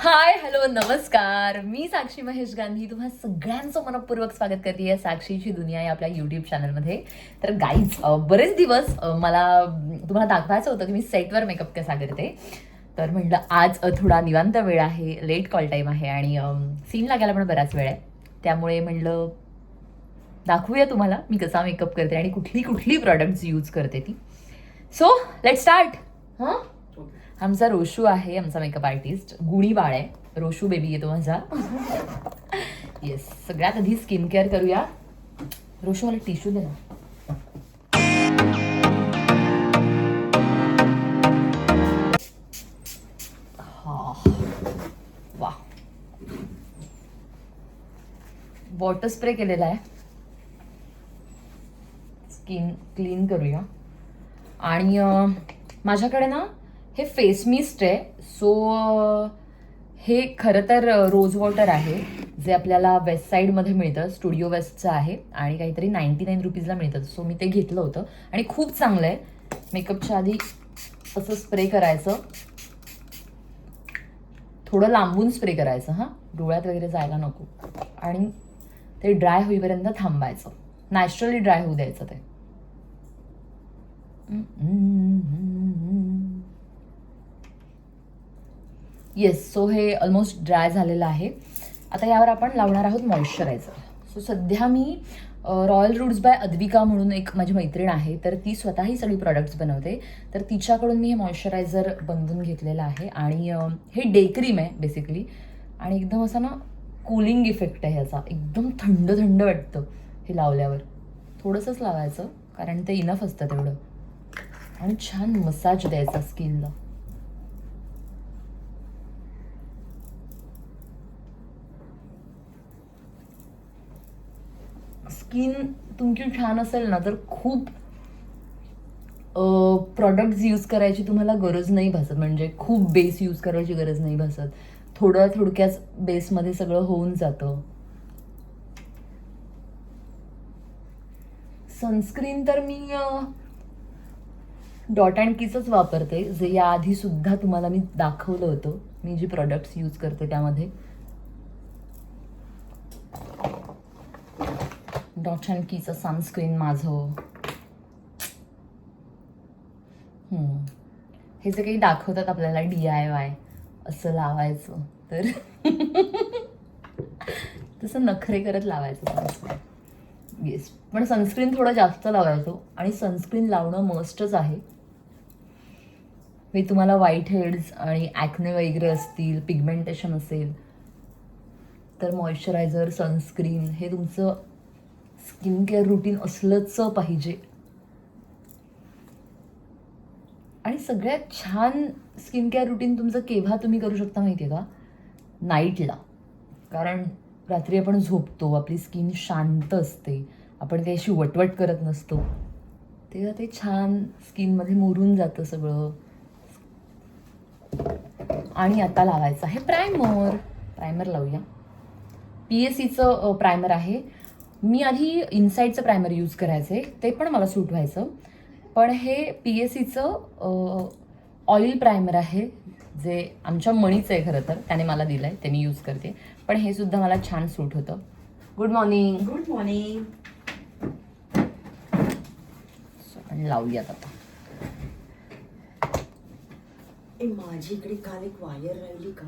Hi hello नमस्कार. मी साक्षी महेश गांधी. तुम्हा सगळ्यांचं मनपूर्वक स्वागत करते साक्षीची दुनिया या आपल्या युट्यूब चॅनलमध्ये तर गाईज बरेच दिवस मला तुम्हाला दाखवायचं होतं की मी सेटवर मेकअप कसा करते. तर म्हटलं आज थोडा निवांत वेळ आहे लेट कॉल टाईम आहे आणि सीन लागायला पण बराच वेळ आहे. त्यामुळे म्हणलं दाखवूया तुम्हाला मी कसा मेकअप करते आणि कुठली कुठली प्रॉडक्ट्स यूज करते ती. सो लेट स्टार्ट हां? आमचा रोशू आहे आमचा मेकअप आर्टिस्ट गुणीबाळ आहे. रोशू बेबी येतो माझा. येस सगळ्यात आधी स्किन केअर करूया. रोशू मला टिश्यू दे ना. वा वॉटर स्प्रे केलेला आहे. स्किन क्लीन करूया. आणि माझ्याकडे ना हे फेस मिस्ट आहे. सो हे खरं तर रोज वॉटर आहे जे आपल्याला वेस्ट साईडमध्ये मिळतं. स्टुडिओ वेस्टचं आहे आणि काहीतरी नाईन्टी नाईन रुपीजला मिळतं. सो मी ते घेतलं होतं. आणि खूप चांगलं आहे. मेकअपच्या आधी असं स्प्रे करायचं. थोडं लांबून स्प्रे करायचं हां. डोळ्यात वगैरे जायला नको. आणि ते ड्राय होईपर्यंत थांबायचं. नॅचरली ड्राय होऊ द्यायचं ते. येस सो हे ऑलमोस्ट ड्राय झालेलं आहे. आता यावर आपण लावणार आहोत मॉइश्चरायझर सो सध्या मी रॉयल रूट्स बाय अद्विका म्हणून एक माझी मैत्रीण आहे तर ती स्वतःही सगळी प्रॉडक्ट्स बनवते. तर तिच्याकडून मी हे मॉइश्चरायझर बनवून घेतलेलं आहे आणि हे डे क्रीम आहे बेसिकली आणि एकदम असं ना कूलिंग इफेक्ट आहे ह्याचा एकदम थंड थंड वाटतं हे लावल्यावर. थोडंसंच लावायचं कारण ते इनफ असतं तेवढं. आणि छान मसाज द्यायचा स्किनला स्किन तुमची छान असेल ना तर खूप प्रॉडक्ट्स यूज करायची तुम्हाला गरज नाही भासत. म्हणजे खूप बेस यूज करायची गरज नाही भासत. थोडं थोडक्याच बेसमध्ये सगळं होऊन जातं. सनस्क्रीन तर मी डॉट अँड कीचंच वापरते. जे याआधी सुद्धा तुम्हाला मी दाखवलं होतं. मी जी प्रॉडक्ट्स यूज करते त्यामध्ये. डॉट अँड कीचं सनस्क्रीन माझं हे जे काही दाखवतात आपल्याला डी आय वाय असं लावायचं तर तसं नखरे करत लावायचं येस पण सनस्क्रीन थोडं जास्त लावायचो आणि सनस्क्रीन लावणं मस्टच आहे. मी तुम्हाला व्हाईट हेड्स आणि ॲक्ने वगैरे असतील पिगमेंटेशन असेल तर मॉइश्चरायझर सनस्क्रीन हे तुमचं स्किन केअर रुटीन असलंच पाहिजे. आणि सगळ्यात छान स्किन केअर रुटीन तुमचं केव्हा तुम्ही करू शकता माहिती आहे का? नाईटला. कारण रात्री आपण झोपतो आपली स्किन शांत असते आपण काही अशी वटवट करत नसतो. तेव्हा ते छान स्किनमध्ये मुरून जातं सगळं. आणि आता लावायचं आहे प्रायमर. प्रायमर लावूया. पी एस सीचं प्रायमर आहे. मी आधी इनसाईडचं प्रायमर यूज करायचे ते पण मला सूट व्हायचं. पण हे पी एस सीचं ऑइल प्रायमर आहे जे आमच्या मणीचं आहे खरं तर त्याने मला दिलं आहे ते मी यूज करते. पण हे सुद्धा मला छान सूट होतं. गुड मॉर्निंग गुड मॉर्निंग आपण लावूयात आता. माझी इकडे काल एक वायर राहिली का?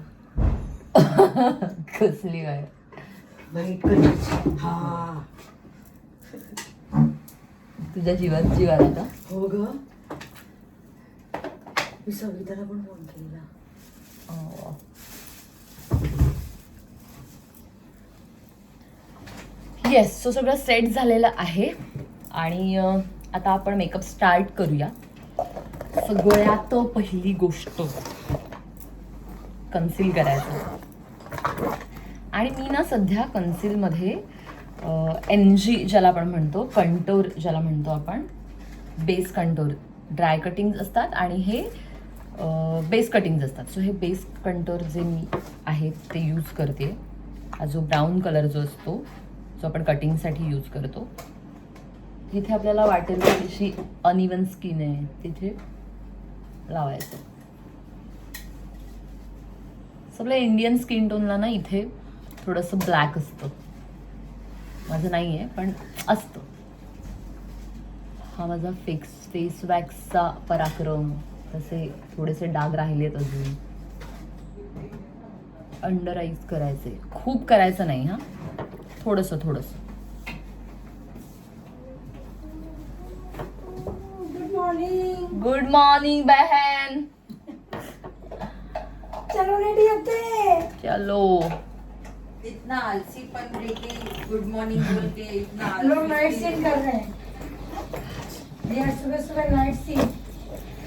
कसली काय कलरची हा. तुझ्या जीवात जीव आला का? हो ग. मी सविताला पण फोन केला. येस सो सगळं सेट झालेलं आहे. आणि अ, आता आपण मेकअप स्टार्ट करूया. सगळ्यात पहिली गोष्ट कन्सील करायचं. आणि मी ना सध्या कन्सीलमध्ये एन जी ज्याला आपण म्हणतो कंटोर ज्याला म्हणतो आपण बेस कंटोर ड्राय कटिंग्ज असतात आणि हे बेस कटिंग्ज असतात. सो हे बेस कंटोर जे मी आहे ते यूज करते. हा जो ब्राऊन कलर जो असतो जो आपण कटिंगसाठी यूज करतो. जिथे आपल्याला वाटेल की थोडीशी अनइवन स्किन आहे. तिथे लावायचं. सगळ्या इंडियन स्किन टोनला ना इथे थोडंसं ब्लॅक असतं. माझं नाही आहे पण असतं. हा माझा फेक्स फेस वॅक्सचा पराक्रम. तसे थोडेसे डाग राहिलेत अजून. अंडर आईज करायचे. खूप करायचं नाही हा. थोडंसं थोडंसं. गुड मॉर्निंग गुड मॉर्निंग बहन. चलो रेडी होते. चलो. इतना आलसी पण लेके गुड मॉर्निंग बोल के इतना लोग नाइट सीन कर रहे हैं। ये आज सुबह सुबह नाइट सीन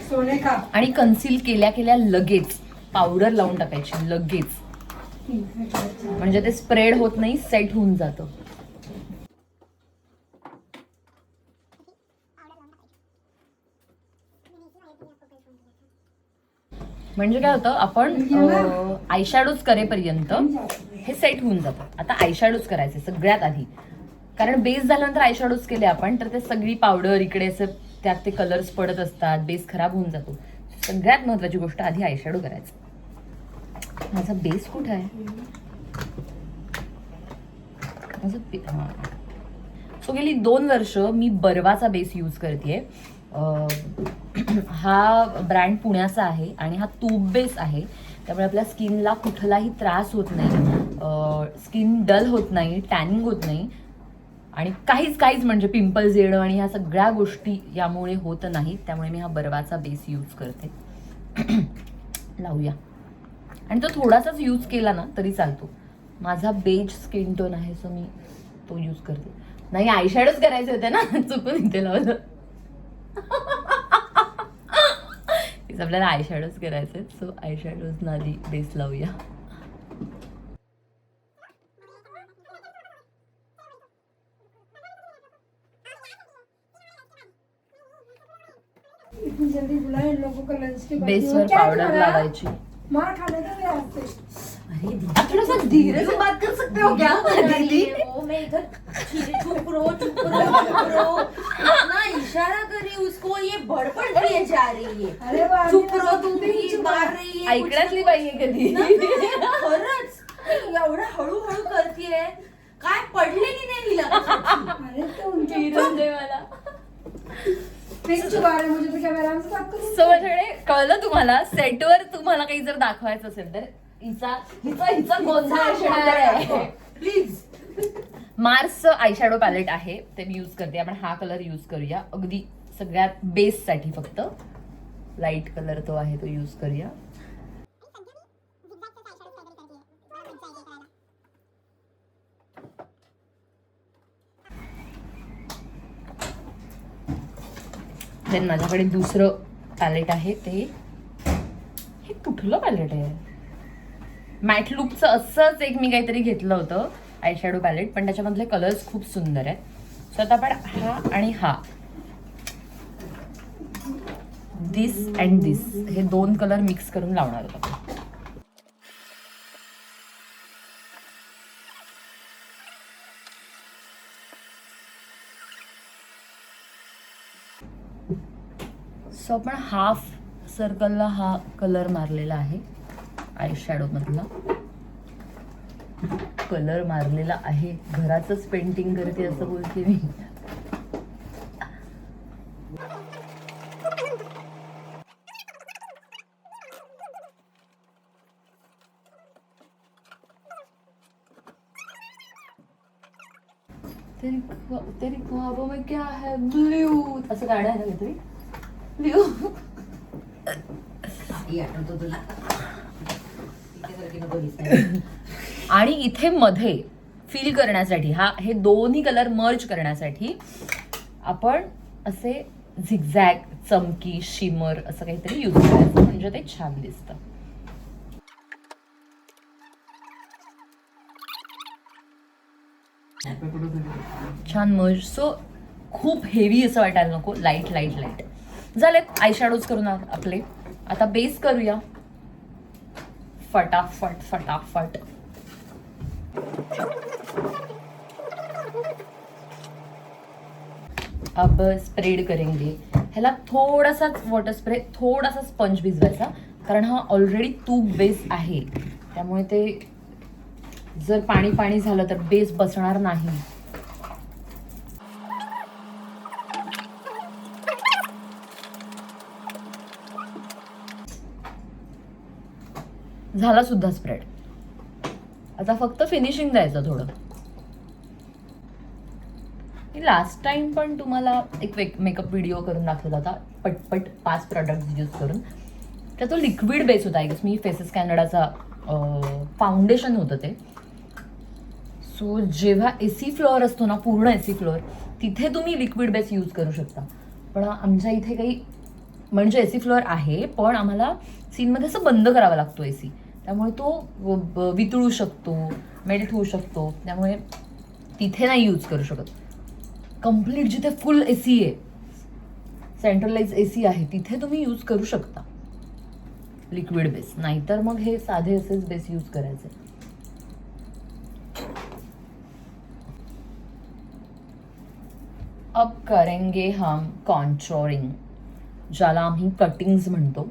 सोने का। आणि कन्सील केल्या केल्या लगेच पावडर लावून टाकायची लगेच. म्हणजे ते स्प्रेड होत नाही सेट होऊन जातं. म्हणजे काय होतं आपण आयशॅडोज करेपर्यंत हे सेट होऊन जातं आता आयशॅडोज करायचे सगळ्यात आधी. कारण बेस झाल्यानंतर आयशॅडोज केले आपण तर ते सगळी पावडर इकडे असं त्यात ते कलर्स पडत असतात बेस खराब होऊन जातो. सगळ्यात महत्वाची गोष्ट आधी आयशॅडो करायचं. माझा बेस कुठं आहे? माझं हां. सो गेली दोन वर्ष मी बर्वाचा बेस यूज करते हा ब्रँड पुण्याचा आहे आणि हा तूप बेस आहे. त्यामुळे आपल्या स्किनला कुठलाही त्रास होत नाही. स्किन डल होत नाही टॅनिंग होत नाही. आणि काहीच काहीच म्हणजे पिंपल्स येणं आणि ह्या सगळ्या गोष्टी यामुळे होत नाहीत. त्यामुळे मी हा बर्वाचा बेस यूज करते. लावूया. आणि तो थोडासाच यूज केला ना तरी चालतो. माझा बेज स्किन टोन आहे सो मी तो यूज करते. नाही आयशॅडोच करायचे होते ना चुकून इथे लावलं. आपल्याला आयशॅडोज करायचे सो आयशॅडोज आधी बेस लावूया. इतनी जल्दी बुलाए इन लोगों का लंच के बाद बेसवर पावडर? लावायची. मार खाने का क्या अरे दीदी थोड़ा सा धीरे से बात कर सकते हो क्या? दीदी. वो मैं इधर धीरे चुप रहो चुप रहो चुप रहो इतना इशारा करी उसको ये बड़बड़ किए जा रही है। अरे चुप रहो तो भी मार रहा. रही है ऐकण्यातली तो- पाहिजे कधी खरंच. एवढं हळूहळू करतीये काय पडलेली नाही हिला. कशाची. अरे तो उनके से सो माझ्याकडे कळलं तुम्हाला सेटवर तुम्हाला काही जर दाखवायचं असेल तर हिचा हिचा हिचा गोंधळ असणार आहे. प्लीज मार्स आयशॅडो पॅलेट आहे ते मी यूज करते. आपण हा कलर यूज करूया. अगदी सगळ्यात बेससाठी फक्त लाइट कलर तो आहे तो यूज करूया. देन माझ्याकडे दुसरं पॅलेट आहे ते. हे कुठलं पॅलेट आहे? मॅट असंच एक मी काहीतरी घेतलं होतं आयशॅडो पॅलेट पण त्याच्यामधले कलर्स खूप सुंदर आहेत. सो आता आपण हा आणि हा. दिस अँड दिस हे दोन कलर मिक्स करून लावणार होतो सो आपण हाफ सर्कलला हा कलर मारलेला आहे. आय शॅडो मधला. कलर मारलेला आहे. घराचंच पेंटिंग करते असं बोलते मी. तेरी तेरी ख्वाबों में क्या है? ब्लू असं गाणं आहे ना काहीतरी? आठवतो तुला. आणि इथे मध्ये फील करण्यासाठी हा हे दोन्ही कलर मर्ज करण्यासाठी आपण असे झिगझॅग चमकी शिमर असं काहीतरी यूज करायचं. म्हणजे ते छान दिसतं. छान मर्ज सो खूप हेवी असं वाटायला नको. लाइट लाइट लाइट झालेत आयशॅडोज करून आपले. आता बेस करूया. फटाफट फटाफट. अब स्प्रेड करेंगे. ह्याला थोडासाच वॉटर स्प्रे थोडासा स्पंज भिजवायचा कारण हा ऑलरेडी तूप बेस आहे. त्यामुळे ते जर पाणी पाणी झालं तर बेस बसणार नाही. झाला सुद्धा स्प्रेड आता फक्त फिनिशिंग द्यायचं थोडं. मी लास्ट टाइम पण तुम्हाला एक मेकअप व्हिडिओ करून दाखवला होता. पटपट पाच प्रॉडक्ट यूज करून. तर तो लिक्विड बेस होता गेस मी फेसेस कॅनडाचा फाउंडेशन होतं ते. सो जेव्हा ए सी फ्लोअर असतो ना पूर्ण ए सी फ्लोअर तिथे तुम्ही लिक्विड बेस यूज करू शकता. पण आमच्या इथे काही म्हणजे ए सी फ्लोअर आहे पण आम्हाला सीनमध्ये असं बंद करावा लागतो ए सी त्यामुळे तो वितळू शकतो मेल्ट होऊ शकतो. त्यामुळे तिथे नाही यूज करू शकत. कंप्लीट जिथे फुल ए सी आहे सेंट्रलाइज ए सी आहे तिथे तुम्ही यूज करू शकता. लिक्विड बेस नाहीतर मग हे साधे असेच बेस यूज करायचे. अब करेंगे हम कॉन्ट्रोरिंग ज्याला आम्ही कटिंग्स म्हणतो.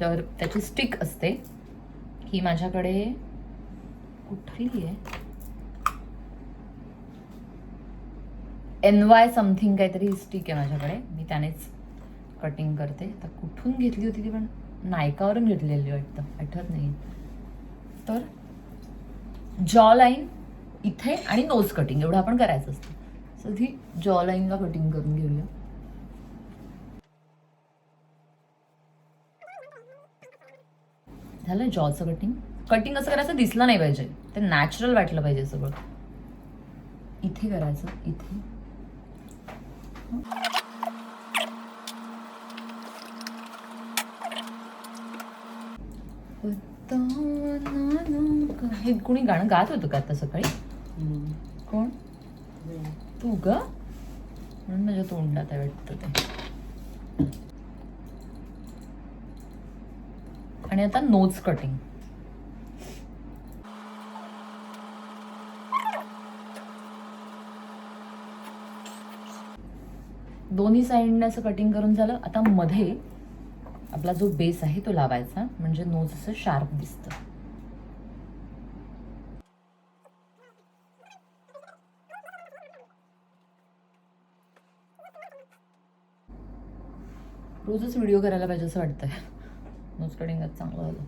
तर त्याची स्टिक असते. ही माझ्याकडे कुठली आहे? एन वाय समथिंग काहीतरी स्टिक आहे माझ्याकडे. मी त्यानेच कटिंग करते. तर कुठून घेतली होती ती पण? नायकावरून घेतलेली वाटतं आठवत नाही तर जॉ लाईन इथे आणि नोज कटिंग एवढं आपण करायचं असतं. सो ती जॉ लाईनला कटिंग करून घेऊया. झालं जॉचं कटिंग कटिंग असं करायचं दिसलं नाही पाहिजे. ते नॅचरल वाटलं पाहिजे सगळं. इथे करायचं इथे. हे कुणी गाणं गात होतं का आता सकाळी? कोण? तू ग? म्हणून माझ्या तोंडात वाटतं ते. आणि आता नोज कटिंग दोन्ही साईडने असं कटिंग करून झालं आता मध्ये आपला जो बेस आहे तो लावायचा म्हणजे नोज असं शार्प दिसतं. रोजच व्हिडिओ करायला पाहिजे असं वाटतंय. नोज कटिंग चांगलं झालं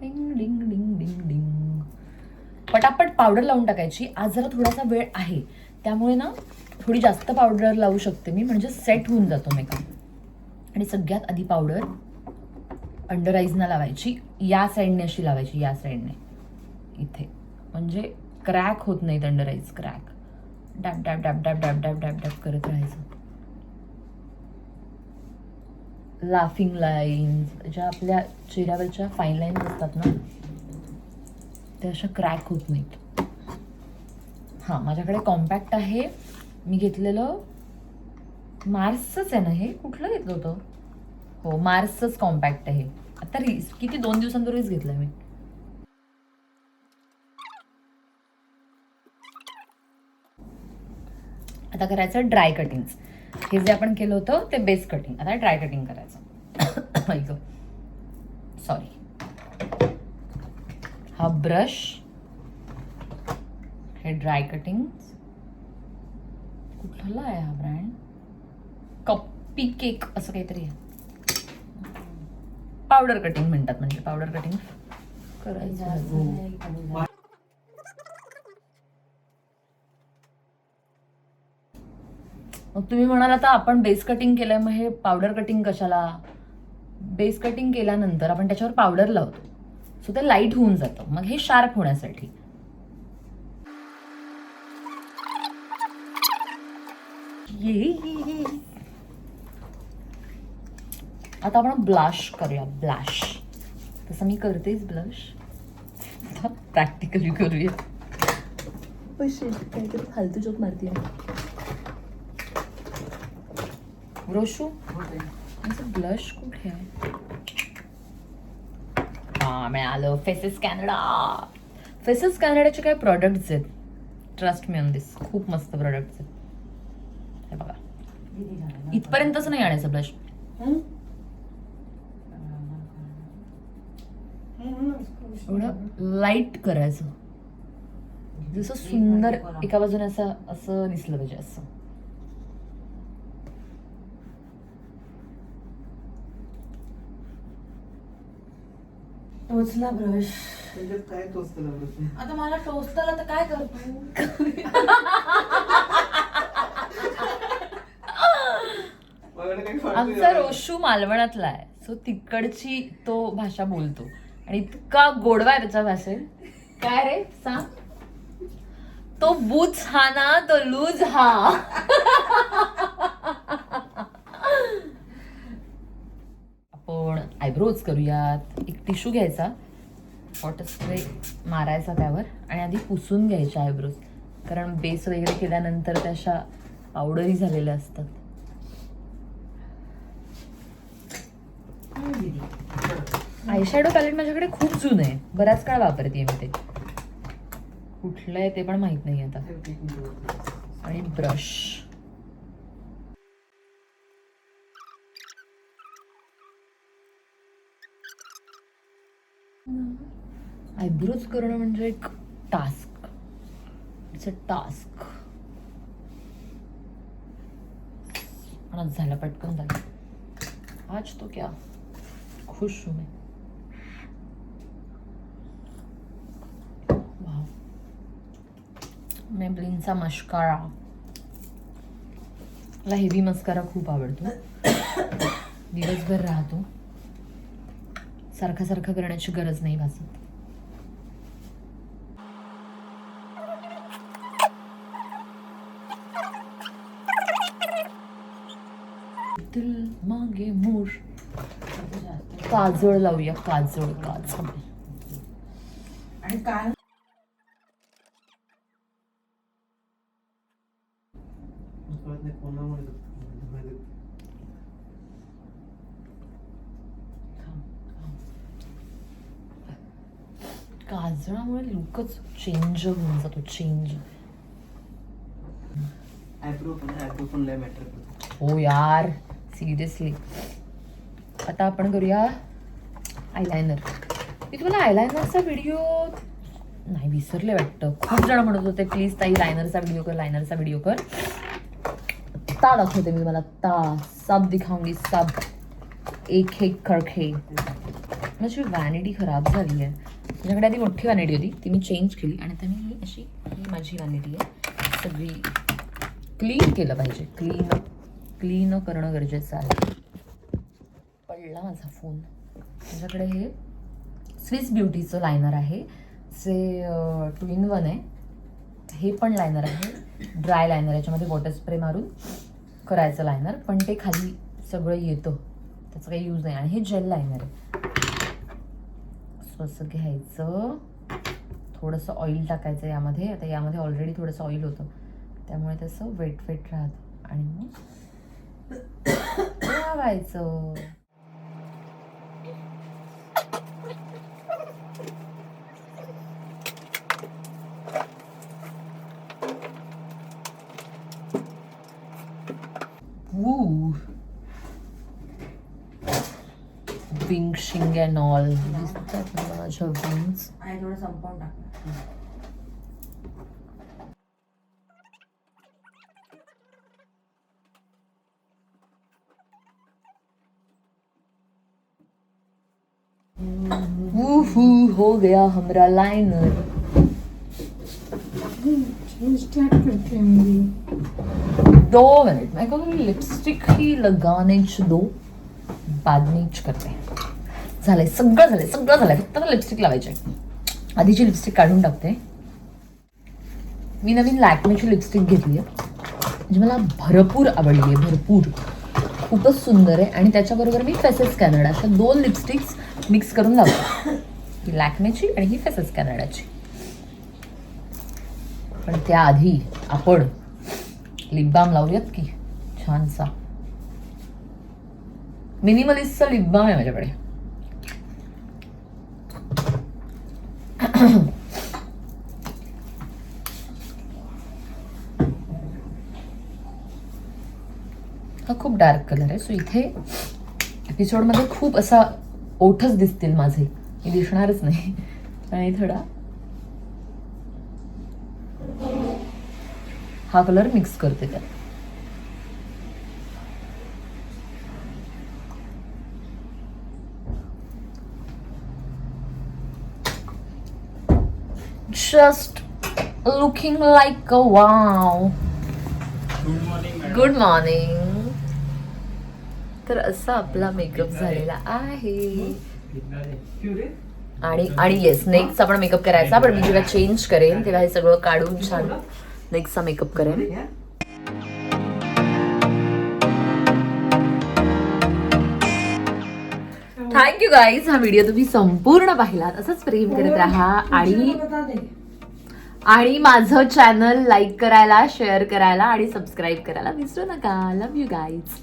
डिंग डिंग डिंग डिंग डिंग. पटापट पावडर लावून टाकायची. आज जरा थोडासा वेळ आहे. त्यामुळे ना थोडी जास्त पावडर लावू शकते मी. म्हणजे सेट होऊन जातो मेकअप आणि सगळ्यात आधी पावडर अंडर आईजना लावायची. या साईडने अशी लावायची या साईडने इथे. म्हणजे क्रॅक होत नाहीत under eyes crack dab dab dab dab dab dab dab dab करत राहायचं. लाफिंग लाईन्स ज्या आपल्या चेहऱ्यावरच्या फाईन लाईन्स असतात ना त्या अशा क्रॅक होत नाहीत. हां माझ्याकडे कॉम्पॅक्ट आहे. मी घेतलेलं मार्सच आहे ना हे? कुठलं घेतलं होतं? हो मार्सच कॉम्पॅक्ट आहे. आता रीस किती दोन दिवसांपूर्वीच घेतलं मी. आता करायचं ड्राय कटिंग्स हे जे आपण केलं होतं ते बेस कटिंग आता ड्राय कटिंग करायचं. ऐकू. सॉरी हा ब्रश हे ड्राय कटिंग कुठला आहे हा ब्रँड कप्पी केक असं काहीतरी आहे. पावडर कटिंग म्हणतात म्हणजे पावडर कटिंग करायचं. मग तुम्ही म्हणाल आता आपण बेस कटिंग केलंय मग हे पावडर कटिंग कशाला? बेस कटिंग केल्यानंतर आपण त्याच्यावर पावडर लावतो. सो ते लाइट होऊन जातं. मग हे शार्प होण्यासाठी. ये. आता आपण ब्लाश करूया. ब्लॅश तसं मी करतेच ब्लश प्रॅक्टिकली करूया. पैसे काहीतरी फालतू जोक मारते रोशू माझं ब्लश कुठे आहे हा मिळालं फेसेस कॅनडा फेसेस कॅनडाचे काही प्रॉडक्ट्स आहेत ट्रस्ट मी ऑन दिस खूप मस्त प्रॉडक्ट्स आहेत हे बघा इथपर्यंतच नाही आणायचं ब्लश एवढं लाइट करायचं जसं सुंदर एका बाजूने असं असं दिसलं पाहिजे असं टोचला ब्रश. त्याच्यात काय टोचतं लावलं आता मला टोचताला तर काय करतो? आमचा. रोशू मालवणातला आहे. सो तिकडची तो भाषा बोलतो. आणि इतका गोडवा आहे त्याच्या भाषेत काय रे? सांग. तो बुच हा ना तो लूज हा आपण आयब्रोज करूयात. एक टिश्यू घ्यायचा. वॉटर स्प्रे मारायचा त्यावर आणि आधी पुसून घ्यायचे आयब्रोज कारण बेस वगैरे केल्यानंतर त्या अशा पावडरी झालेल्या असतात. आयशॅडो पॅलेट माझ्याकडे खूप जुनं आहे. बराच काळ वापरते मी ते. कुठलं आहे ते पण माहीत नाही आता. आणि ब्रश आयब्रोज करणं म्हणजे एक टास्क. इट्स अ टास्क आज झालं पटकन झालं. आज तो क्या? खुश हूं मैं. वाव मेबलिनचा मस्कारा. मला हेवी मस्कारा खूप आवडतो. दिवसभर राहतो. सारखा सारखा करण्याची गरज नाही भासत दिल मागे मोर. काजळ लावूया काजळ काजळ. आणि काल दुखतं. काजळामुळे लुकच चेंज होऊन जातो चेंज आयब्रो पण आयब्रो पण लय मॅटर करतो. हो यार. सिरियसली आता आपण करूया आयलायनर मी तुम्हाला आयलायनरचा व्हिडिओ नाही विसरले वाटतं. खूप जण म्हणत होते प्लीज ताई लायनरचा व्हिडिओ कर लायनरचा व्हिडिओ कर. ता दाखवते मी तुम्हाला ता सब दिखाऊंगी सब एक एक खडखे माझी वॅनिटी खराब झाली आहे माझ्याकडे आधी मोठी वॅनिटी होती ती मी चेंज केली आणि आता मी ही अशी ही माझी वॅनिटी आहे. सगळी क्लीन केलं पाहिजे क्लीन क्लीन करणं गरजेचं आहे. पडला माझा फोन. माझ्याकडे हे स्विस ब्युटीचं लायनर आहे. जे टू इन वन आहे. हे पण लायनर आहे. ड्राय लायनर याच्यामध्ये वॉटर स्प्रे मारून करायचं लायनर पण ते खाली सगळं येतं. त्याचं काही यूज नाही. आणि हे जेल लायनर आहे. सो असं घ्यायचं. थोडंसं ऑइल टाकायचं यामध्ये. आता यामध्ये ऑलरेडी थोडंसं ऑइल होतं. त्यामुळे तसं वेट वेट राहतं. आणि मग लावायचं Woo. Wing shing and all. दिसतात ना माझ्या wings. आणि थोडं संपवून गया हमारा लाइनर दो मिनट मैं कहूँगी लिपस्टिक ही लगाने दो बाद मीच करते झालंय सगळं झालंय सगळं झालंय फक्त मला लिपस्टिक लावायची आधीची लिपस्टिक काढून टाकते मी नवीन लॅक्मेची लिपस्टिक घेतली आहे म्हणजे मला भरपूर आवडली आहे भरपूर. खूपच सुंदर आहे. आणि त्याच्याबरोबर मी फेसेस कॅनडा अशा दोन लिपस्टिक्स मिक्स करून लावतो. ही लॅक्मेची आणि ही फेसेस कॅनडाची. पण त्याआधी आपण लिप बाम लावूयात की छानसा. मिनिमलिस्टचा लिप बाम आहे माझ्याकडे. हा खूप डार्क कलर आहे. सो इथे एपिसोडमध्ये खूप असा ओठच दिसतील माझे. दिसणारच नाही. आणि थोडा हा कलर मिक्स करते त्यात. Just looking like a wow. Good morning तर असा आपला मेकअप झालेला आहे. आणि आणि येस नेक्स्टचा पण मेकअप करायचा पण मी जेव्हा चेंज करेन तेव्हा हे सगळं काढून छान नेक्स्टचा मेकअप करेन. थँक्यू गाईज हा व्हिडिओ तुम्ही संपूर्ण पाहिलात असंच प्रेम करत राहा. आणि आणि माझं चॅनल लाईक करायला शेअर करायला आणि सबस्क्राईब करायला विसरू नका. Love you guys